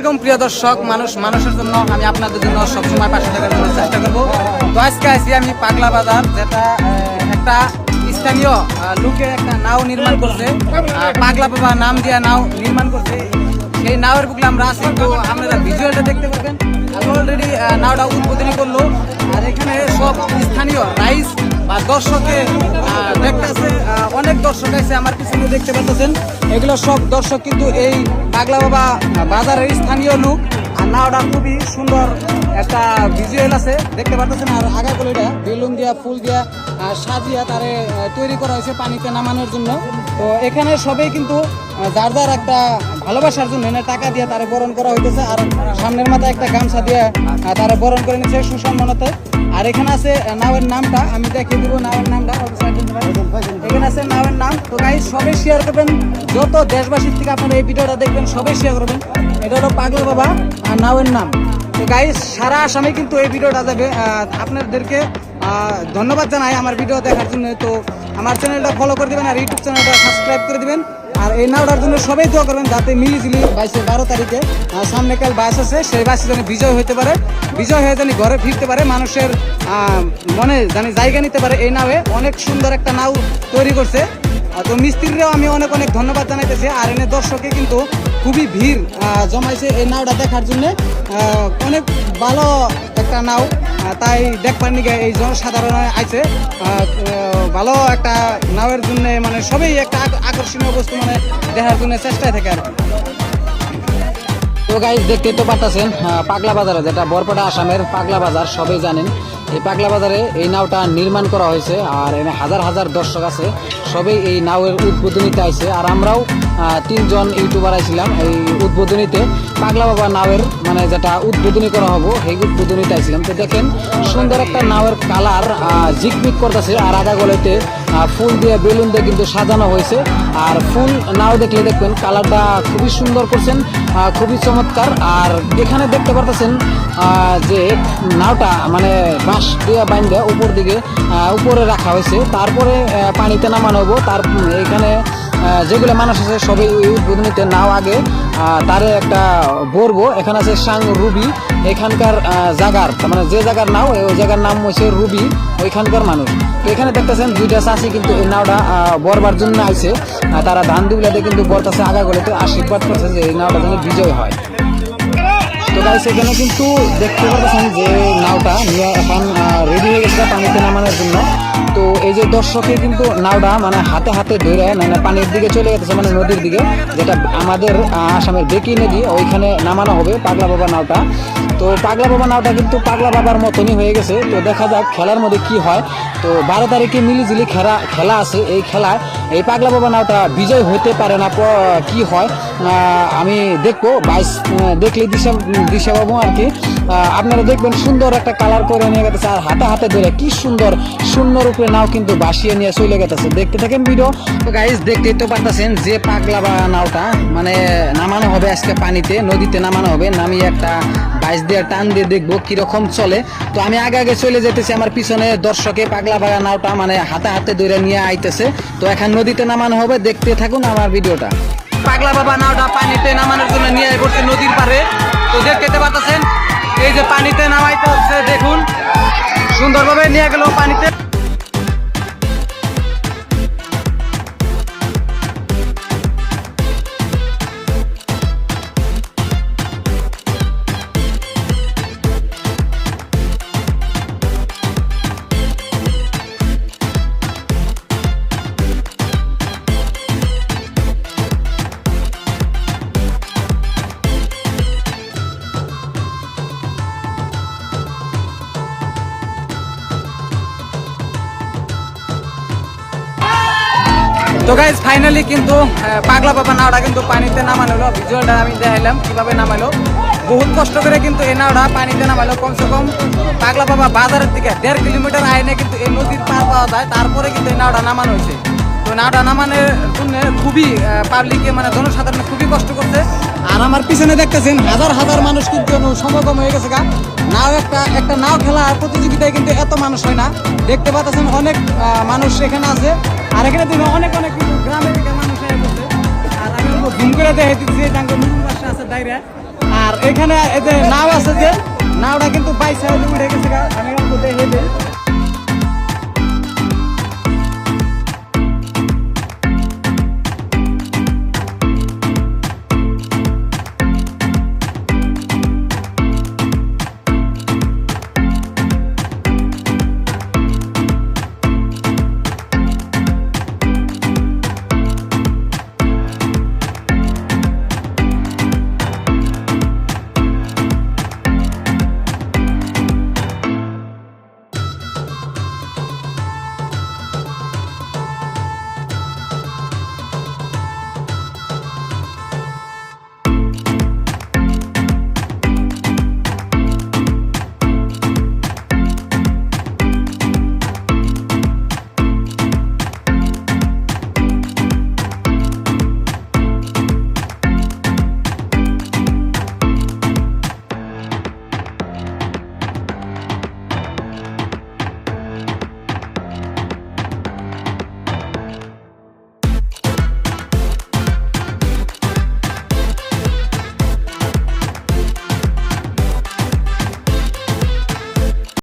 এরকম প্রিয় দর্শক, মানুষ মানুষের জন্য আমি আপনাদের জন্য সবসময় পাশে থাকার জন্য চেষ্টা করব। তো আজকে আছি আমি পাগলা বাজার, যেটা একটা স্থানীয় লোকে একটা নাও নির্মাণ করছে। পাগলা বাবা নাম দিয়া নাও নির্মাণ করছে। সেই নাওয়ের বুকলে আমরা আছি, তো আপনারা ভিজুয়ালটা দেখতে পাবেন আমি অলরেডি নাওটা উদ্বোধনী করল। আর এখানে সব স্থানীয় রাইস বা দর্শকে দেখতেছে অনেক দর্শক আছে আমার পিছনে দেখতে পাচ্ছেন এগুলো সব দর্শক কিন্তু এই পাগলা বাবা বাজারের স্থানীয় লোক। আর নাওটা খুবই সুন্দর একটা ভিজুয়াল আছে, দেখতে পাচ্ছেন আর আগাগুলো এটা বেলুন দিয়া, ফুল দিয়া সাজিয়া তারে তৈরি করা হয়েছে পানিতে নামানোর জন্য। তো এখানে সবাই কিন্তু যার যার একটা ভালোবাসার জন্য টাকা দিয়ে তারে বরণ করা হইতেছে। আর সামনের মাথায় একটা গামছা দিয়ে তারে বরণ করে নিচ্ছে সুসম্মানতে। আর এখানে আছে নাওয়ের নামটা, আমি দেখিয়ে দিব নাওয়ের নামটা। নাম। শেয়ার করবেন। যত দেশবাসীর থেকে আপনারা এই ভিডিওটা দেখবেন, সবাই শেয়ার করবেন। এটা হলো পাগলা বাবা আর নাওয়ের নাম। তো গাইজ সারা আসামে কিন্তু এই ভিডিওটা যাবে আপনাদেরকে ধন্যবাদ জানাই আমার ভিডিও দেখার জন্য। তো আমার চ্যানেলটা ফলো করে দিবেন আর ইউটিউব চ্যানেলটা সাবস্ক্রাইব করে দেবেন। আর এই নাওটার জন্য সবাই দোয়া করবেন যাতে মিলিঝিলি বাইশে বারো তারিখে সামনে কাল বাস আছে, সেই বাসে যেন বিজয় হতে পারে। বিজয় হয়ে জানি ঘরে ফিরতে পারে, মানুষের মনে জানি জায়গা নিতে পারে এই নাওয়ে। অনেক সুন্দর একটা নাও তৈরি করছে। তো মিস্ত্রিরাও আমি অনেক অনেক ধন্যবাদ জানাইতেছি। আর এনে দর্শকে কিন্তু খুবই ভিড় জমাইছে এই নাওটা দেখার জন্য। অনেক ভালো একটা নাও তাই দেখবার নিগে এই জনসাধারণ আইছে। ভালো একটা নাওয়ের জন্য মানে সবই একটা আকর্ষণীয় বস্তু মানে দেখার জন্য চেষ্টায় থাকে আর তো গাইজ দেখতে তো পারতেছেন পাগলা বাজারে যেটা বরপেটা আসামের পাগলা বাজার, সবাই জানেন। এই পাগলা বাজারে এই নাওটা নির্মাণ করা হয়েছে, আর এনে হাজার হাজার দর্শক আছে। সবেই এই নাওয়ের উদ্বোধনীতে আইছে। আর আমরাও তিনজন ইউটিউবার আইছিলাম এই উদ্বোধনীতে। পাগলা বাবা নাওয়ের মানে যেটা উদ্বোধনী করা হব, সেই উদ্বোধনীতে আইছিলাম। তো দেখেন, সুন্দর একটা নাওয়ের কালার জিকমিক করতেছে আর আগা গলেতে ফুল দিয়ে বেলুন দিয়ে কিন্তু সাজানো হয়েছে। আর ফুল নাও দেখলে দেখবেন, কালারটা খুবই সুন্দর করছেন খুবই চমৎকার। আর এখানে দেখতে পারতেছেন যে নাওটা মানে বাঁশ দিয়ে বাইন্ধে উপর দিকে উপরে রাখা হয়েছে। তারপরে পানিতে নামানো হব তার এখানে যেগুলো মানুষ আছে সবাই উদ্বোধনীতে নাও আগে তারে একটা বলব এখানে আছে সাং রুবি, এখানকার জাগার মানে যে জায়গার নাও ওই জায়গার নাম হচ্ছে রুবি, ওইখানকার মানুষ। তো এখানে দেখতেছেন দুইটা চাষি কিন্তু এই নাওটা বরবার জন্য আইছে। তারা ধান দুবিলাতে কিন্তু বরতাছে গলেতে আশীর্বাদ করছে যে এই নাওটা যেন বিজয় হয়। তো গাইস এখানে কিন্তু দেখতে পাচ্ছেন যে নাওটা নিয়ে এখন রেডি হয়ে গেছে পানিতে নামানোর জন্য। তো এই যে দর্শকে কিন্তু নাওটা মানে হাতে হাতে ধরে মানে পানির দিকে চলে গেছে মানে নদীর দিকে, যেটা আমাদের আসামের বেকি নদী, ওইখানে নামানো হবে পাগলা বাবা নাওটা তো পাগলা বাবা নাওটা কিন্তু পাগলা বাবার মতনই হয়ে গেছে। তো দেখা যাক খেলার মধ্যে কি হয়। তো বারো তারিখে মিলিঝিলি খেলা খেলা আছে এই খেলায়। এই পাগলা বাবা নাওটা বিজয় হতে পারে না কি হয়? আমি দেখব, বাইশ দেখলে দিশা দিশা পাবো আর কি। আপনারা দেখবেন সুন্দর একটা কালার করে নিয়ে গেছে আর হাতে হাতে ধরে কি সুন্দর শূন্যর উপরে নাও কিন্তু বাসিয়ে নিয়ে চলে গেছে দেখতে থাকেন ভিডিও তো গাইজ দেখতেই তো পারতেছেন যে পাগলা বা নাওটা মানে নামানো হবে আজকে পানিতে, নদীতে নামানো হবে। নামিয়ে একটা বাইশ দিয়ে টান দিয়ে দেখব কীরকম চলে। তো আমি আগে আগে চলে যেতেছি, আমার পিছনে দর্শকে পাগলা বাগা নাওটা মানে হাতে হাতে ধরে নিয়ে আইতেছে। তো এখন নদীতে নামানো হবে, দেখতে থাকুন আমার ভিডিওটা পাগলা বাবা নাওটা পানিতে নামানোর জন্য নিয়ে করছে নদীর পারে তো দেখতে পাচ্ছেন এই যে পানিতে নামাইতে হচ্ছে দেখুন। সুন্দরভাবে নিয়ে গেল পানিতে। তো গাইজ ফাইনালি কিন্তু পাগলা বাবা নাওটা কিন্তু পানিতে নামানো ভিজুয়ালটা আমি দেখাইলাম, কীভাবে নামালো। বহুত কষ্ট করে কিন্তু এই নাওটা পানিতে নামালো, কমসে কম পাগলা বাবা বাজারের দিকে দেড় কিলোমিটার আইনে কিন্তু এই নদীর পার পাওয়া যায়, তারপরে কিন্তু এই নাওটা নামানো হয়েছে। তো নাওটা নামানোর জন্য খুবই পাবলিকে মানে জনসাধারণ খুবই কষ্ট করছে। আর আমার পিছনে দেখতেছেন হাজার হাজার মানুষ কিন্তু সমাগম হয়ে গেছে গা। নাও একটা একটা নাও খেলা প্রতিযোগিতায় কিন্তু এত মানুষ হয় না। দেখতে পাচ্ছেন অনেক মানুষ এখানে আছে। আর এখানে তুমি অনেক অনেক কিন্তু গ্রামের মানুষ এসে পড়ছে। আর আমি জুম করে দেখে দিচ্ছি তাঙ্গ আছে দাইরে আর এখানে যে নাও আছে যে, নাওটা কিন্তু বাইসা উঠে গেছে গা। আমি দেখে দিই।